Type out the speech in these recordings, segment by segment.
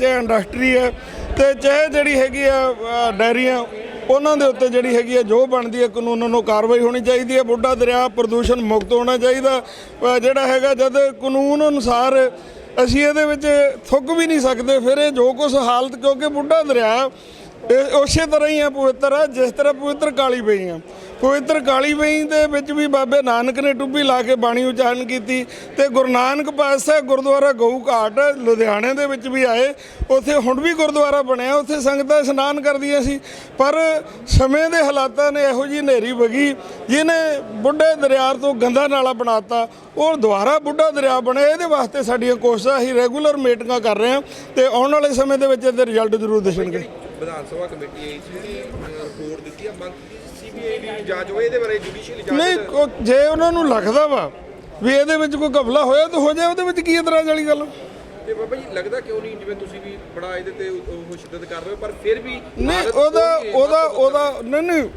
ਚਾਹੇ ਇੰਡਸਟਰੀ ਹੈ ਤੇ ਚਾਹੇ ਜਿਹੜੀ ਹੈਗੀ ਆ ਡੈਰੀਆਂ, ਉਹਨਾਂ ਦੇ ਉੱਤੇ ਜਿਹੜੀ ਹੈਗੀ ਆ ਜੋ ਬਣਦੀ ਹੈ ਕਾਨੂੰਨ ਨੂੰ ਕਾਰਵਾਈ ਹੋਣੀ ਚਾਹੀਦੀ ਹੈ। ਬੁੱਢਾ ਦਰਿਆ ਪ੍ਰਦੂਸ਼ਣ ਮੁਕਤ ਹੋਣਾ ਚਾਹੀਦਾ। ਜਿਹੜਾ ਹੈਗਾ ਜਦ ਕਾਨੂੰਨ ਅਨੁਸਾਰ ਅਸੀਂ ਇਹਦੇ ਵਿੱਚ ਥੁੱਕ ਵੀ ਨਹੀਂ ਸਕਦੇ, ਫਿਰ ਇਹ ਜੋ ਕੁਝ ਹਾਲਤ, ਕਿਉਂਕਿ ਬੁੱਢਾ ਦਰਿਆ ਇਹ ਉਸੇ ਤਰ੍ਹਾਂ ਹੀ ਆ ਪਵਿੱਤਰ ਆ ਜਿਸ ਤਰ੍ਹਾਂ ਪਵਿੱਤਰ ਕਾਲੀ ਪਈ ਆ। ਪਵਿੱਤਰ ਕਾਲੀ ਪਈ ਦੇ ਵਿੱਚ ਵੀ ਬਾਬੇ ਨਾਨਕ ਨੇ ਟੁੱਬੀ ਲਾ ਕੇ ਬਾਣੀ ਉਚਾਰਨ ਕੀਤੀ ਤੇ ਗੁਰੂ ਨਾਨਕ ਪਾਤਸ਼ਾਹ ਗੁਰਦੁਆਰਾ ਗਊ ਘਾਟ ਲੁਧਿਆਣੇ ਦੇ ਵਿੱਚ ਵੀ ਆਏ। ਉੱਥੇ ਹੁਣ ਵੀ ਗੁਰਦੁਆਰਾ ਬਣਿਆ, ਉੱਥੇ ਸੰਗਤਾਂ ਇਸ਼ਨਾਨ ਕਰਦੀਆਂ ਸੀ। ਪਰ ਸਮੇਂ ਦੇ ਹਾਲਾਤਾਂ ਨੇ ਇਹੋ ਜੀ ਹਨੇਰੀ ਵਗੀ, ਜਿਹਨੇ ਬੁੱਢੇ ਦਰਿਆ ਤੋਂ ਗੰਦਾ ਨਾਲਾ ਬਣਾਤਾ। ਉਹ ਦੁਬਾਰਾ ਬੁੱਢਾ ਦਰਿਆ ਬਣਿਆ ਇਹਦੇ ਵਾਸਤੇ ਸਾਡੀਆਂ ਕੋਸ਼ਿਸ਼ਾਂ ਅਸੀਂ ਰੈਗੂਲਰ ਮੀਟਿੰਗਾਂ ਕਰ ਰਹੇ ਹਾਂ ਤੇ ਆਉਣ ਵਾਲੇ ਸਮੇਂ ਦੇ ਵਿੱਚ ਇਹਦੇ ਰਿਜ਼ਲਟ ਜ਼ਰੂਰ ਦਿਸਣਗੇ ਵਿਧਾਨ ਸਭਾ ਕਮੇਟੀ ਆਈ ਸੀ ਉਹਦੀ ਰਿਪੋਰਟ ਦਿੱਤੀ ਆ। ਮੰਗ ਸੀਬੀਆਈ ਦੀ ਜਾਂਚ ਹੋਏ ਇਹਦੇ ਬਾਰੇ ਜੁਡੀਸ਼ੀਅਲ ਜਾਂਚ ਨਹੀਂ ਕੋ- ਜੇ ਉਹਨਾਂ ਨੂੰ ਲੱਗਦਾ ਵਾ ਵੀ ਇਹਦੇ ਵਿੱਚ ਕੋਈ ਘਪਲਾ ਹੋਇਆ ਤਾਂ ਹੋ ਜਾਏ ਉਹਦੇ ਵਿੱਚ ਕੀ ਇਤਰਾਜ਼ ਵਾਲੀ ਗੱਲ? ਤੇ ਬਾਬਾ ਜੀ ਲੱਗਦਾ ਕਿਉਂ ਨਹੀਂ ਜਿਵੇਂ ਤੁਸੀਂ ਵੀ ਬੜਾ ਇਹਦੇ ਤੇ ਉਹ ਉਹ ਸ਼ਿੱਦਤ ਕਰ ਰਹੇ ਹੋ ਪਰ ਫਿਰ ਵੀ ਨਹੀਂ ਹਾਲਤ ਉਹਦਾ ਕੋਈ ਉਹਦਾ ਉਹਦਾ ਨਹੀਂ ਨਹੀਂ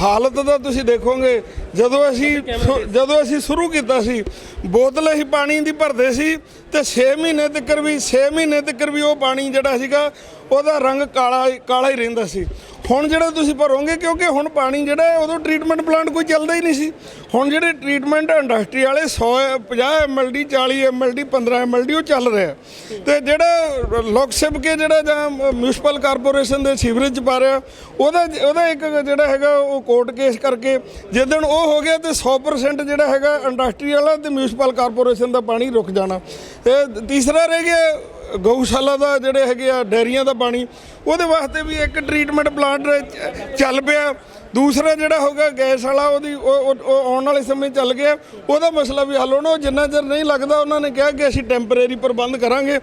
ਹਾਲਤ ਦਾ ਤੁਸੀਂ ਦੇਖੋਗੇ ਜਦੋਂ ਅਸੀਂ ਸ਼ੁ- ਜਦੋਂ ਅਸੀਂ ਸ਼ੁਰੂ ਕੀਤਾ ਸੀ ਬੋਤਲ ਅਸੀਂ ਪਾਣੀ ਦੀ ਭਰਦੇ ਸੀ ਤੇ 6 ਮਹੀਨੇ ਤੱਕ ਵੀ 6 ਮਹੀਨੇ ਤੱਕ ਵੀ ਉਹ ਪਾਣੀ ਜਿਹੜਾ ਸੀਗਾ ਉਹਦਾ ਰੰਗ ਕਾਲਾ ਕਾਲਾ ਹੀ ਰਹਿੰਦਾ ਸੀ। ਹੁਣ ਜਿਹੜਾ ਤੁਸੀਂ ਭਰੋਗੇ ਕਿਉਂਕਿ ਹੁਣ ਪਾਣੀ ਜਿਹੜਾ ਹੈ, ਉਦੋਂ ਟ੍ਰੀਟਮੈਂਟ ਪਲਾਂਟ ਕੋਈ ਚੱਲਦਾ ਹੀ ਨਹੀਂ ਸੀ। ਹੁਣ ਜਿਹੜੇ ਟ੍ਰੀਟਮੈਂਟ ਇੰਡਸਟਰੀ ਵਾਲੇ 100 50 ਐਮਐਲਡੀ 40 ਐਮਐਲਡੀ 15 ਐਮਐਲਡੀ ਉਹ ਚੱਲ ਰਿਹਾ ਤੇ ਜਿਹੜਾ ਲੋਕ ਸਭ ਕੇ ਜਿਹੜਾ ਜਾਂ ਮਿਊਨਿਸਪਲ ਕਾਰਪੋਰੇਸ਼ਨ ਦੇ ਸੀਵਰੇਜ ਚ ਪਾ ਰਿਹਾ ਉਹਦਾ ਉਹਦਾ ਇੱਕ ਜਿਹੜਾ ਹੈਗਾ ਉਹ ਕੋਰਟ ਕੇਸ ਕਰਕੇ ਜਿੱਦਣ ਉਹ ਹੋ ਗਿਆ ਤੇ 100% ਜਿਹੜਾ ਹੈਗਾ ਇੰਡਸਟਰੀ ਵਾਲਾ ਤੇ ਮਿਊਨਿਸਪਲ ਕਾਰਪੋਰੇਸ਼ਨ ਦਾ ਪਾਣੀ ਰੁਕ ਜਾਣਾ। ਤੇ ਤੀਸਰਾ ਰਹਿ ਗਿਆ ਗਊਸ਼ਾਲਾ ਦਾ ਜਿਹੜੇ ਹੈਗੇ ਆ ਡੈਰੀਆਂ ਦਾ ਪਾਣੀ, ਉਹਦੇ ਵਾਸਤੇ ਵੀ ਇੱਕ ਟ੍ਰੀਟਮੈਂਟ ਪਲਾਂਟ ਚੱਲ ਪਿਆ। ਦੂਸਰਾ ਜਿਹੜਾ ਹੋਗਾ ਗੈਸ ਵਾਲਾ ਉਹਦੀ ਉਹ ਆਉਣ ਵਾਲੇ ਸਮੇਂ ਚੱਲ ਗਿਆ। ਉਹਦਾ ਮਸਲਾ ਵੀ ਹੱਲ ਹੋਣਾ ਉਹ ਜਿੰਨਾ ਚਿਰ ਨਹੀਂ ਲੱਗਦਾ ਉਹਨਾਂ ਨੇ ਕਿਹਾ ਕਿ ਅਸੀਂ ਟੈਂਪਰੇਰੀ ਪ੍ਰਬੰਧ ਕਰਾਂਗੇ।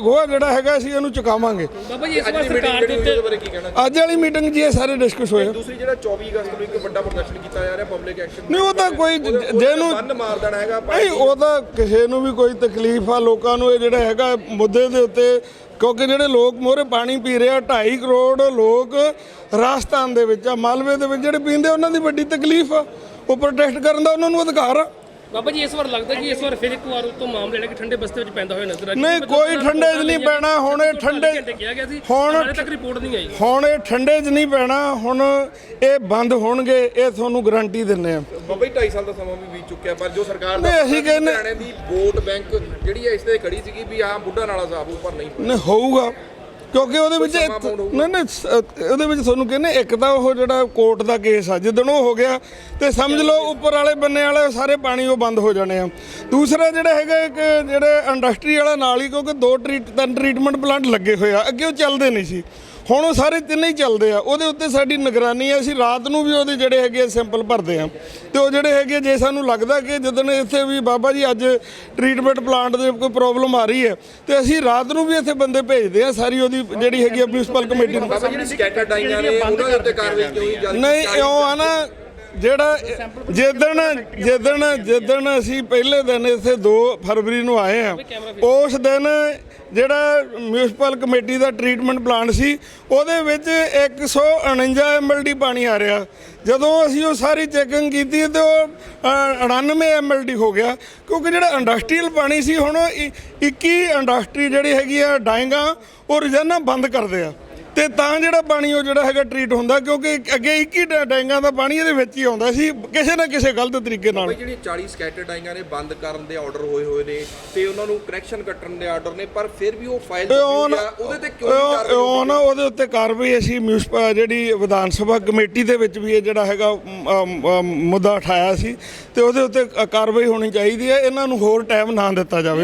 ਗੋਹਾ ਜਿਹੜਾ ਹੈਗਾ ਅਸੀਂ ਇਹਨੂੰ ਚੁਕਾਵਾਂਗੇ। ਬਾਬਾ ਜੀ ਅੱਜ ਦੀ ਮੀਟਿੰਗ ਉਹਦੇ ਬਾਰੇ ਕੀ ਕਹਿਣਾ ਅੱਜ ਵਾਲੀ ਮੀਟਿੰਗ 'ਚ ਇਹ ਸਾਰੇ ਡਿਸਕਸ ਹੋਏ। ਦੂਸਰੀ ਜਿਹੜਾ 24 ਅਗਸਤ ਨੂੰ ਇੱਕ ਵੱਡਾ ਪ੍ਰਦਰਸ਼ਨ ਕੀਤਾ ਜਾ ਰਿਹਾ ਪਬਲਿਕ ਐਕਸ਼ਨ ਨਹੀਂ ਉਹ ਤਾਂ ਕੋਈ ਜ- ਜਿਹਨੂੰ ਬੰਨ ਮਾਰ ਦੇਣਾ ਹੈਗਾ ਨਹੀਂ ਉਹ ਤਾਂ ਕਿਸੇ ਨੂੰ ਵੀ ਕੋਈ ਤਕਲੀਫ ਆ ਲੋਕਾਂ ਨੂੰ ਇਹ ਜਿਹੜਾ ਹੈਗਾ ਮੁੱਦੇ ਦੇ ਉੱਤੇ ਕਿਉਂਕਿ ਜਿਹੜੇ ਲੋਕ ਮੋਹਰੇ ਪਾਣੀ ਪੀ ਰਹੇ ਆ 2.5 ਕਰੋੜ ਲੋਕ ਰਾਜਸਥਾਨ ਦੇ ਵਿੱਚ ਆ, ਮਾਲਵੇ ਦੇ ਵਿੱਚ ਜਿਹੜੇ ਪੀਂਦੇ ਉਹਨਾਂ ਦੀ ਵੱਡੀ ਤਕਲੀਫ ਆ। ਉਹ ਪ੍ਰੋਟੈਸਟ ਕਰਨ ਦਾ ਉਹਨਾਂ ਨੂੰ ਅਧਿਕਾਰ ਆ। ਬਾਬਾ ਜੀ ਇਸ ਵਾਰ ਲੱਗਦਾ ਕਿ ਇਸ ਵਾਰ ਫਿਰ ਇੱਕ ਵਾਰ ਉਤੋਂ ਮਾਮਲੇ ਜਿਹੜਾ ਕਿ ਠੰਡੇ ਬਸਤੇ ਵਿੱਚ ਪੈਂਦਾ ਹੋਇਆ ਨਜ਼ਰ ਆ ਰਿਹਾ ਨਹੀਂ ਕੋਈ ਠੰਡੇ 'ਚ ਨਹੀਂ ਪੈਣਾ ਹੁਣ ਇਹ ਠੰਡੇ ਕਿਹਾ ਗਿਆ ਸੀ ਹੁਣ ਹਾਲੇ ਤੱਕ ਰਿਪੋਰਟ ਨਹੀਂ ਆਈ। ਹੁਣ ਇਹ ਠੰਡੇ 'ਚ ਨਹੀਂ ਪੈਣਾ ਹੁਣ ਇਹ ਬੰਦ ਹੋਣਗੇ ਇਹ ਤੁਹਾਨੂੰ ਗਾਰੰਟੀ ਦਿੰਨੇ ਆ। ਬਾਬਾ ਜੀ 2.5 ਸਾਲ ਦਾ ਸਮਾਂ ਵੀ ਬੀਤ ਚੁੱਕਿਆ ਪਰ ਜੋ ਸਰਕਾਰ ਨਹੀਂ, ਅਸੀਂ ਕਹਿੰਦੇ- ਹਰਿਆਣੇ ਦੀ ਵੋਟ ਬੈਂਕ ਜਿਹੜੀ ਹੈ ਇਸ ਤੇ ਖੜੀ ਸੀਗੀ ਵੀ ਆਹ ਬੁੱਢਾ ਨਾਲਾ ਸਾਫ਼ ਪਰ ਨਹੀਂ ਨਹੀਂ ਹੋਊਗਾ। ਕਿਉਂਕਿ ਉਹਦੇ ਵਿੱਚ। ਨਹੀਂ ਨਹੀਂ ਸ- ਉਹਦੇ ਵਿੱਚ ਤੁਹਾਨੂੰ ਕਹਿੰਦੇ ਇੱਕ ਤਾਂ ਉਹ ਜਿਹੜਾ ਕੋਰਟ ਦਾ ਕੇਸ ਆ ਜਿੱਦਣ ਉਹ ਹੋ ਗਿਆ ਤੇ ਸਮਝ ਲਓ ਉੱਪਰ ਵਾਲੇ ਬੰਨੇ ਵਾਲੇ ਸਾਰੇ ਪਾਣੀ ਉਹ ਬੰਦ ਹੋ ਜਾਣੇ ਆ ਦੂਸਰਾ ਜਿਹੜਾ ਹੈਗਾ ਇੱਕ ਜਿਹੜੇ ਇੰਡਸਟਰੀ ਵਾਲਾ ਨਾਲ ਹੀ ਕਿਉਂਕਿ ਦੋ ਟ੍ਰੀਟ ਤਿੰਨ ਟ੍ਰੀਟਮੈਂਟ ਪਲਾਂਟ ਲੱਗੇ ਹੋਏ ਆ ਅੱਗੇ ਉਹ ਚੱਲਦੇ ਨਹੀਂ ਸੀ ਹੁਣ ਉਹ ਸਾਰੇ ਤਿੰਨੇ ਹੀ ਚੱਲਦੇ ਆ ਉਹਦੇ ਉੱਤੇ ਸਾਡੀ ਨਿਗਰਾਨੀ ਆ ਅਸੀਂ ਰਾਤ ਨੂੰ ਵੀ ਉਹਦੇ ਜਿਹੜੇ ਹੈਗੇ ਸੈਂਪਲ ਭਰਦੇ ਆ। ਤੇ ਉਹ ਜਿਹੜੇ ਹੈਗੇ ਜੇ ਸਾਨੂੰ ਲੱਗਦਾ ਕਿ ਜਦੋਂ ਇੱਥੇ ਵੀ ਬਾਬਾ ਜੀ ਅੱਜ ਟ੍ਰੀਟਮੈਂਟ ਪਲਾਂਟ ਦੇ ਕੋਈ ਪ੍ਰੋਬਲਮ ਆ ਰਹੀ ਹੈ ਤੇ ਅਸੀਂ ਰਾਤ ਨੂੰ ਵੀ ਇੱਥੇ ਬੰਦੇ ਭੇਜਦੇ ਆ ਸਾਰੀ ਉਹਦੀ ਜਿਹੜੀ ਹੈਗੀ ਆ ਮਿਊਨਿਸਪਲ ਕਮੇਟੀ ਨੂੰ। ਬਾਬਾ ਜਿਹੜੀ ਸਕੈਟਰ ਡਾਈਆਂ ਨੇ ਉਹਨਾਂ ਦੇ ਉੱਤੇ ਕਾਰਵਾਈ ਕਿਉਂ ਨਹੀਂ ਇਉਂ ਆ ਨਾ ਜਿਹੜਾ ਜਿੱਦਣ ਜਿੱਦਣ ਜਿੱਦਣ ਅਸੀਂ ਪਹਿਲੇ ਦਿਨ ਇੱਥੇ 2 ਫਰਵਰੀ ਨੂੰ ਆਏ ਆ ਉਸ ਦਿਨ ਜਿਹੜਾ ਮਿਊਨਿਸਪਲ ਕਮੇਟੀ ਦਾ ਟ੍ਰੀਟਮੈਂਟ ਪਲਾਂਟ ਸੀ ਉਹਦੇ ਵਿੱਚ 149 ਐਮਐਲਡੀ ਪਾਣੀ ਆ ਰਿਹਾ। ਜਦੋਂ ਅਸੀਂ ਉਹ ਸਾਰੀ ਚੈਕਿੰਗ ਕੀਤੀ ਤੇ ਉਹ ਅ, 99 ਐਮਐਲਡੀ ਹੋ ਗਿਆ ਕਿਉਂਕਿ ਜਿਹੜਾ ਇੰਡਸਟਰੀਅਲ ਪਾਣੀ ਸੀ ਹੁਣ ਉਹ 21 ਇੰਡਸਟਰੀ ਜਿਹੜੀ ਹੈਗੀ ਆ ਡਾਇੰਗਾ ਉਹ ਰੋਜ਼ਾਨਾ ਬੰਦ ਕਰਦੇ ਆ। ਤੇ ਤਾਂ ਜਿਹੜਾ ਪਾਣੀ ਉਹ ਜਿਹੜਾ ਹੈਗਾ ਟ੍ਰੀਟ ਹੁੰਦਾ ਕਿਉਂਕਿ ਅੱਗੇ 21 ਡੈ- ਡੈਂਗਾਂ ਦਾ ਪਾਣੀ ਇਹਦੇ ਵਿੱਚ ਹੀ ਆਉਂਦਾ ਸੀ ਕਿਸੇ ਨਾ ਕਿਸੇ ਗਲਤ ਤਰੀਕੇ ਨਾਲ। ਜਿਹੜੀ 40 ਸਕੈਟਰ ਡਾਈਆਂ ਨੇ ਬੰਦ ਕਰਨ ਦੇ ਆਰਡਰ ਹੋਏ ਹੋਏ ਨੇ ਤੇ ਉਹਨਾਂ ਨੂੰ ਕਰੈਕਸ਼ਨ ਕੱਟਣ ਦੇ ਆਰਡਰ ਨੇ ਪਰ ਫਿਰ ਵੀ ਉਹ ਫਾਈਲ ਉਹਦੇ ਤੇ ਕਿਉਂ ਨਹੀਂ ਕਾਰਵਾਈ ਉਹ ਨਾ ਉਹਦੇ ਉੱਤੇ ਕਾਰਵਾਈ ਅਸੀਂ ਮਿਊਨਿਸਪਲ ਜਿਹੜੀ ਵਿਧਾਨ ਸਭਾ ਕਮੇਟੀ ਦੇ ਵਿੱਚ ਵੀ ਇਹ ਜਿਹੜਾ ਹੈਗਾ ਮੁੱਦਾ ਉਠਾਇਆ ਸੀ ਤੇ ਉਹਦੇ ਉੱਤੇ ਕਾਰਵਾਈ ਹੋਣੀ ਚਾਹੀਦੀ ਹੈ ਇਹਨਾਂ ਨੂੰ ਹੋਰ ਟਾਈਮ ਨਾ ਦਿੱਤਾ ਜਾਵੇ।